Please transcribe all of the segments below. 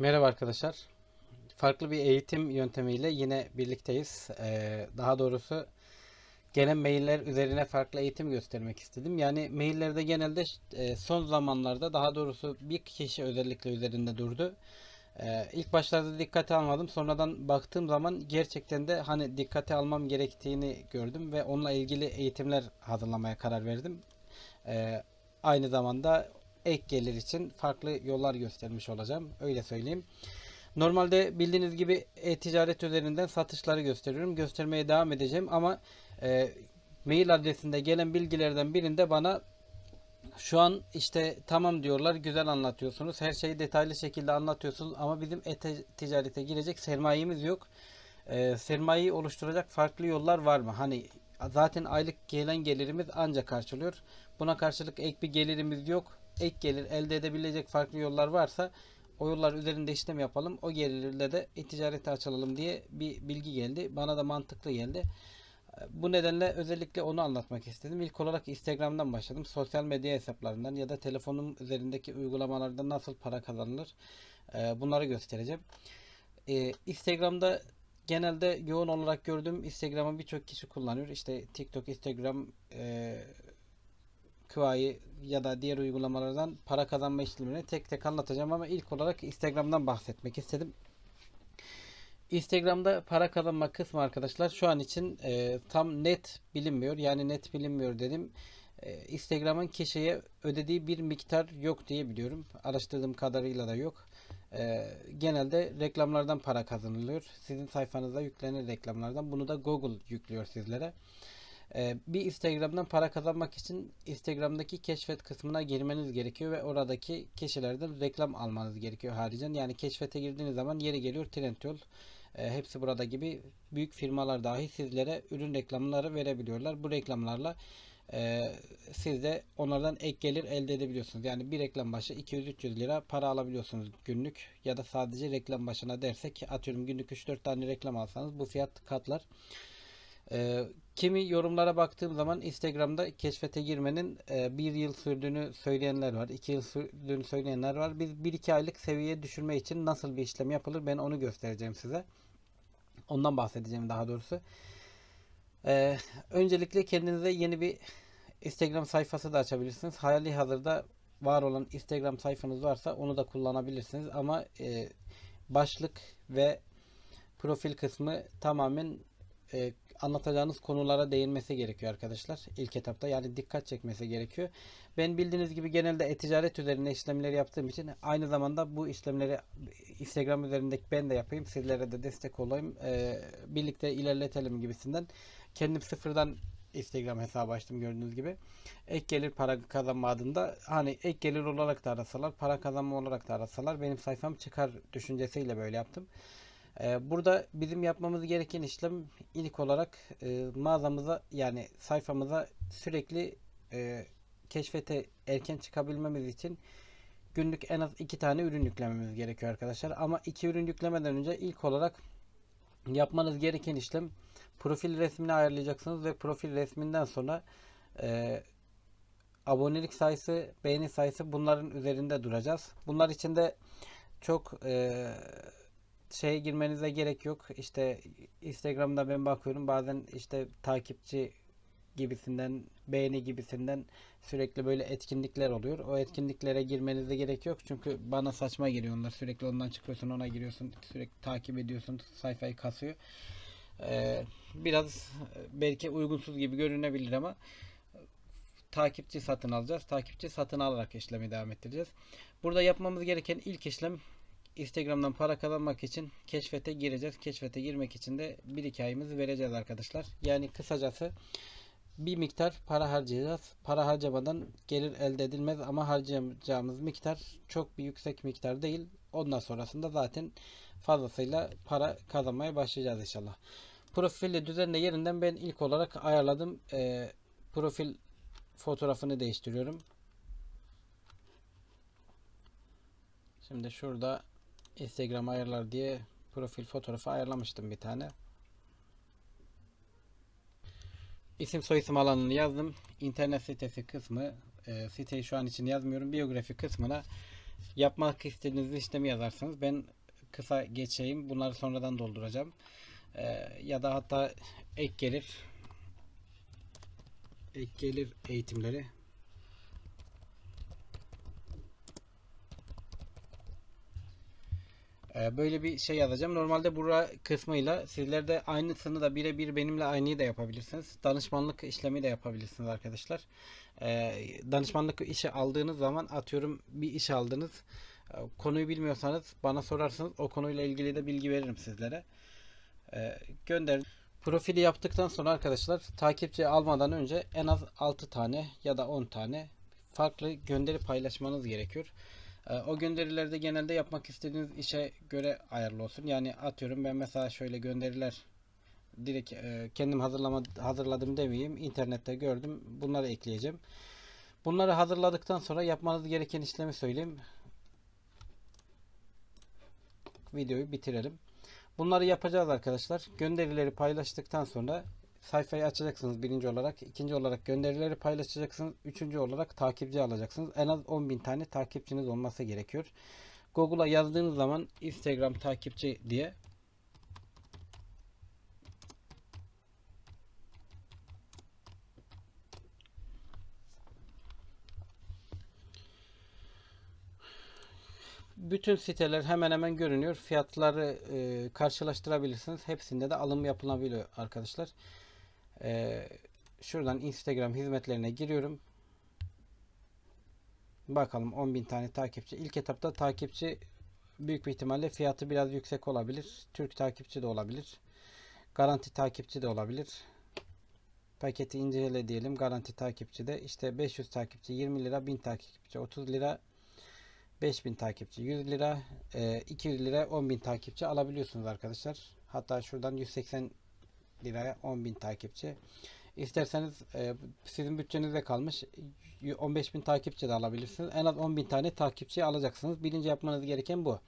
Merhaba arkadaşlar. Farklı bir eğitim yöntemiyle yine birlikteyiz. Ee, daha doğrusu gelen mailler üzerine farklı eğitim göstermek istedim. Yani maillerde genelde e, son zamanlarda daha doğrusu bir kişi özellikle üzerinde durdu. Ee, ilk başlarda dikkate almadım. Sonradan baktığım zaman gerçekten de hani dikkate almam gerektiğini gördüm ve onunla ilgili eğitimler hazırlamaya karar verdim. Ee, aynı zamanda ek gelir için farklı yollar göstermiş olacağım. Öyle söyleyeyim. Normalde bildiğiniz gibi e-ticaret üzerinden satışları gösteriyorum. Göstermeye devam edeceğim ama e, mail adresinde gelen bilgilerden birinde bana şu an işte tamam diyorlar güzel anlatıyorsunuz. Her şeyi detaylı şekilde anlatıyorsunuz ama bizim e-ticarete girecek sermayemiz yok. E, sermayeyi oluşturacak farklı yollar var mı? Hani zaten aylık gelen gelirimiz ancak karşılıyor. Buna karşılık ek bir gelirimiz yok. Ek gelir elde edebilecek farklı yollar varsa o yollar üzerinde işlem yapalım. O gelirle de e-ticarete açılalım diye bir bilgi geldi. Bana da mantıklı geldi. Bu nedenle özellikle onu anlatmak istedim. İlk olarak Instagram'dan başladım. Sosyal medya hesaplarından ya da telefonum üzerindeki uygulamalardan nasıl para kazanılır e, bunları göstereceğim. E, Instagram'da genelde yoğun olarak gördüğüm Instagram'ı birçok kişi kullanıyor. İşte TikTok, Instagram, Kuai ya da diğer uygulamalardan para kazanma işlemlerini tek tek anlatacağım ama ilk olarak Instagram'dan bahsetmek istedim. Instagram'da para kazanma kısmı arkadaşlar şu an için e, tam net bilinmiyor. Yani net bilinmiyor dedim. E, Instagram'ın kişiye ödediği bir miktar yok diye biliyorum. Araştırdığım kadarıyla da yok. E, genelde reklamlardan para kazanılıyor. Sizin sayfanıza yüklenen reklamlardan. Bunu da Google yüklüyor sizlere. Ee, bir Instagram'dan para kazanmak için Instagram'daki keşfet kısmına girmeniz gerekiyor ve oradaki kişilerden reklam almanız gerekiyor haricen. Yani keşfete girdiğiniz zaman yeri geliyor Trendyol. E, hepsi burada gibi büyük firmalar dahi sizlere ürün reklamları verebiliyorlar. Bu reklamlarla e, siz de onlardan ek gelir elde edebiliyorsunuz. Yani bir reklam başı 200-300 lira para alabiliyorsunuz günlük ya da sadece reklam başına dersek atıyorum günlük 3-4 tane reklam alsanız bu fiyat katlar. Ee, kimi yorumlara baktığım zaman Instagram'da keşfete girmenin e, bir yıl sürdüğünü söyleyenler var. iki yıl sürdüğünü söyleyenler var. Biz bir iki aylık seviyeye düşürme için nasıl bir işlem yapılır ben onu göstereceğim size. Ondan bahsedeceğim daha doğrusu. Ee, öncelikle kendinize yeni bir Instagram sayfası da açabilirsiniz. Hali hazırda var olan Instagram sayfanız varsa onu da kullanabilirsiniz. Ama e, başlık ve profil kısmı tamamen e, anlatacağınız konulara değinmesi gerekiyor arkadaşlar. İlk etapta yani dikkat çekmesi gerekiyor. Ben bildiğiniz gibi genelde e-ticaret üzerine işlemleri yaptığım için aynı zamanda bu işlemleri Instagram üzerindeki ben de yapayım. Sizlere de destek olayım. E, birlikte ilerletelim gibisinden. Kendim sıfırdan Instagram hesabı açtım gördüğünüz gibi. Ek gelir para kazanma adında hani ek gelir olarak da arasalar, para kazanma olarak da arasalar benim sayfam çıkar düşüncesiyle böyle yaptım. Ee, burada bizim yapmamız gereken işlem ilk olarak e, mağazamıza yani sayfamıza sürekli e, keşfete erken çıkabilmemiz için günlük en az iki tane ürün yüklememiz gerekiyor arkadaşlar. Ama iki ürün yüklemeden önce ilk olarak yapmanız gereken işlem profil resmini ayarlayacaksınız ve profil resminden sonra e, abonelik sayısı, beğeni sayısı bunların üzerinde duracağız. Bunlar için de çok e, şeye girmenize gerek yok. İşte Instagram'da ben bakıyorum bazen işte takipçi gibisinden beğeni gibisinden sürekli böyle etkinlikler oluyor. O etkinliklere girmenize gerek yok. Çünkü bana saçma geliyor onlar. Sürekli ondan çıkıyorsun ona giriyorsun. Sürekli takip ediyorsun. Sayfayı kasıyor. Ee, biraz belki uygunsuz gibi görünebilir ama takipçi satın alacağız. Takipçi satın alarak işlemi devam ettireceğiz. Burada yapmamız gereken ilk işlem Instagram'dan para kazanmak için keşfete gireceğiz. Keşfete girmek için de bir iki ayımızı vereceğiz arkadaşlar. Yani kısacası bir miktar para harcayacağız. Para harcamadan gelir elde edilmez ama harcayacağımız miktar çok bir yüksek miktar değil. Ondan sonrasında zaten fazlasıyla para kazanmaya başlayacağız inşallah. Profili düzenle yerinden ben ilk olarak ayarladım. E, profil fotoğrafını değiştiriyorum. Şimdi şurada Instagram ayarlar diye profil fotoğrafı ayarlamıştım bir tane. İsim soyisim alanını yazdım. İnternet sitesi kısmı e, siteyi şu an için yazmıyorum. Biyografi kısmına Yapmak istediğiniz işlemi yazarsanız ben kısa geçeyim. Bunları sonradan dolduracağım. Ee, ya da hatta ek gelir ek gelir eğitimleri Böyle bir şey yazacağım. Normalde bura kısmıyla sizler de aynısını da birebir benimle aynıyı da yapabilirsiniz. Danışmanlık işlemi de yapabilirsiniz arkadaşlar. Ee, Danışmanlık işi aldığınız zaman atıyorum bir iş aldınız. Ee, Konuyu bilmiyorsanız bana sorarsınız. O konuyla ilgili de bilgi veririm sizlere. Ee, Gönder. Profili yaptıktan sonra arkadaşlar takipçi almadan önce en az 6 tane ya da 10 tane farklı gönderi paylaşmanız gerekiyor. Ee, O gönderilerde genelde yapmak istediğiniz işe göre ayarlı olsun. Yani atıyorum ben mesela şöyle gönderiler direkt e, kendim hazırlama, hazırladım demeyeyim. İnternette gördüm. Bunları ekleyeceğim. Bunları hazırladıktan sonra yapmanız gereken işlemi söyleyeyim. Videoyu bitirelim. Bunları yapacağız arkadaşlar. Gönderileri paylaştıktan sonra sayfayı açacaksınız birinci olarak. ikinci olarak gönderileri paylaşacaksınız. Üçüncü olarak takipçi alacaksınız. En az 10.000 tane takipçiniz olması gerekiyor. Google'a yazdığınız zaman Instagram takipçi diye bütün siteler hemen hemen görünüyor. Fiyatları e, karşılaştırabilirsiniz. Hepsinde de alım yapılabiliyor arkadaşlar. E, şuradan Instagram hizmetlerine giriyorum. Bakalım 10.000 tane takipçi. İlk etapta takipçi büyük bir ihtimalle fiyatı biraz yüksek olabilir. Türk takipçi de olabilir. Garanti takipçi de olabilir. Paketi incele diyelim. Garanti takipçi de işte 500 takipçi 20 lira 1000 takipçi 30 lira 5000 takipçi 100 lira e, 200 lira 10.000 takipçi alabiliyorsunuz arkadaşlar. Hatta şuradan 180 liraya 10.000 takipçi. İsterseniz e, sizin bütçenizde kalmış 15.000 takipçi de alabilirsiniz. En az 10.000 tane takipçi alacaksınız. Birinci yapmanız gereken bu.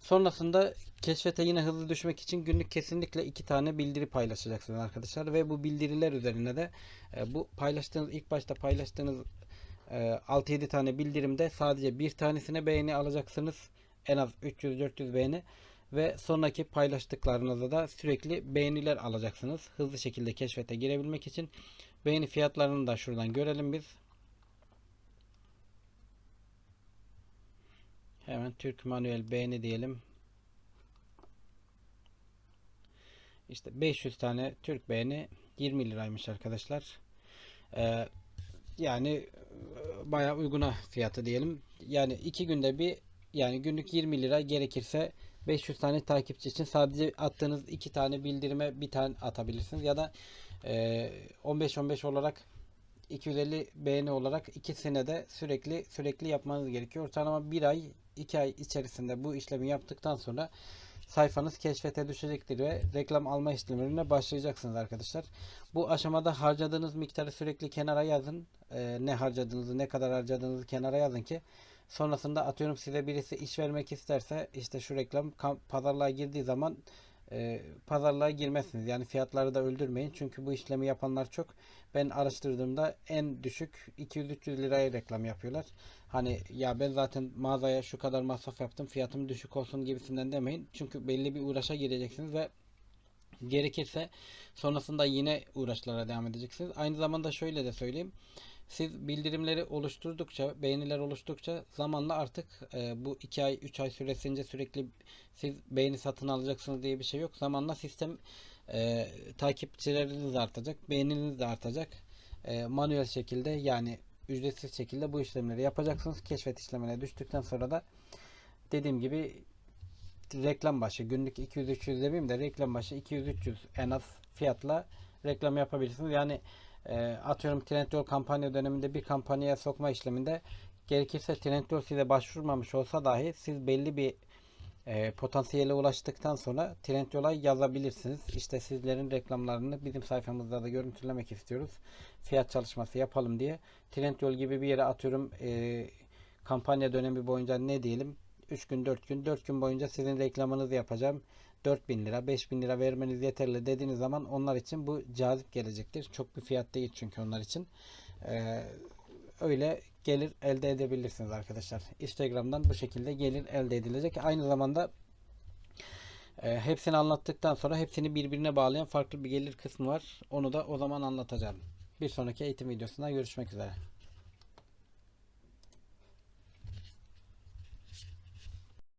Sonrasında keşfete yine hızlı düşmek için günlük kesinlikle iki tane bildiri paylaşacaksınız arkadaşlar. Ve bu bildiriler üzerine de e, bu paylaştığınız ilk başta paylaştığınız 6-7 tane bildirimde sadece bir tanesine beğeni alacaksınız. En az 300-400 beğeni ve sonraki paylaştıklarınızda da sürekli beğeniler alacaksınız. Hızlı şekilde keşfete girebilmek için beğeni fiyatlarını da şuradan görelim biz. Hemen Türk manuel beğeni diyelim. İşte 500 tane Türk beğeni 20 liraymış arkadaşlar. Ee, yani e, bayağı uyguna fiyatı diyelim. Yani iki günde bir yani günlük 20 lira gerekirse 500 tane takipçi için sadece attığınız iki tane bildirime bir tane atabilirsiniz ya da 15-15 olarak 250 beğeni olarak ikisine de sürekli sürekli yapmanız gerekiyor. Ortalama bir ay 2 ay içerisinde bu işlemi yaptıktan sonra sayfanız keşfete düşecektir ve reklam alma işlemlerine başlayacaksınız arkadaşlar. Bu aşamada harcadığınız miktarı sürekli kenara yazın. Ee, ne harcadığınızı, ne kadar harcadığınızı kenara yazın ki sonrasında atıyorum size birisi iş vermek isterse işte şu reklam pazarlığa girdiği zaman e, pazarlığa girmezsiniz. Yani fiyatları da öldürmeyin. Çünkü bu işlemi yapanlar çok. Ben araştırdığımda en düşük 200-300 liraya reklam yapıyorlar. Hani ya ben zaten mağazaya şu kadar masraf yaptım fiyatım düşük olsun gibisinden demeyin. Çünkü belli bir uğraşa gireceksiniz ve gerekirse sonrasında yine uğraşlara devam edeceksiniz. Aynı zamanda şöyle de söyleyeyim. Siz bildirimleri oluşturdukça, beğeniler oluştukça zamanla artık e, bu 2 ay, 3 ay süresince sürekli siz beğeni satın alacaksınız diye bir şey yok. Zamanla sistem e, takipçileriniz artacak, beğeniniz de artacak. E, manuel şekilde yani ücretsiz şekilde bu işlemleri yapacaksınız. Keşfet işlemine düştükten sonra da dediğim gibi reklam başı günlük 200-300 demeyeyim de reklam başı 200-300 en az fiyatla reklam yapabilirsiniz. Yani e, atıyorum Trendyol kampanya döneminde bir kampanyaya sokma işleminde gerekirse Trendyol size başvurmamış olsa dahi siz belli bir e, potansiyele ulaştıktan sonra Trendyol'a yazabilirsiniz. İşte sizlerin reklamlarını bizim sayfamızda da görüntülemek istiyoruz. Fiyat çalışması yapalım diye. Trendyol gibi bir yere atıyorum e, kampanya dönemi boyunca ne diyelim 3 gün 4 gün 4 gün boyunca sizin reklamınızı yapacağım. 4000 lira 5000 lira vermeniz yeterli dediğiniz zaman onlar için bu cazip gelecektir. Çok bir fiyat değil çünkü onlar için. Ee, öyle gelir elde edebilirsiniz arkadaşlar. Instagram'dan bu şekilde gelir elde edilecek. Aynı zamanda e, hepsini anlattıktan sonra hepsini birbirine bağlayan farklı bir gelir kısmı var. Onu da o zaman anlatacağım. Bir sonraki eğitim videosunda görüşmek üzere.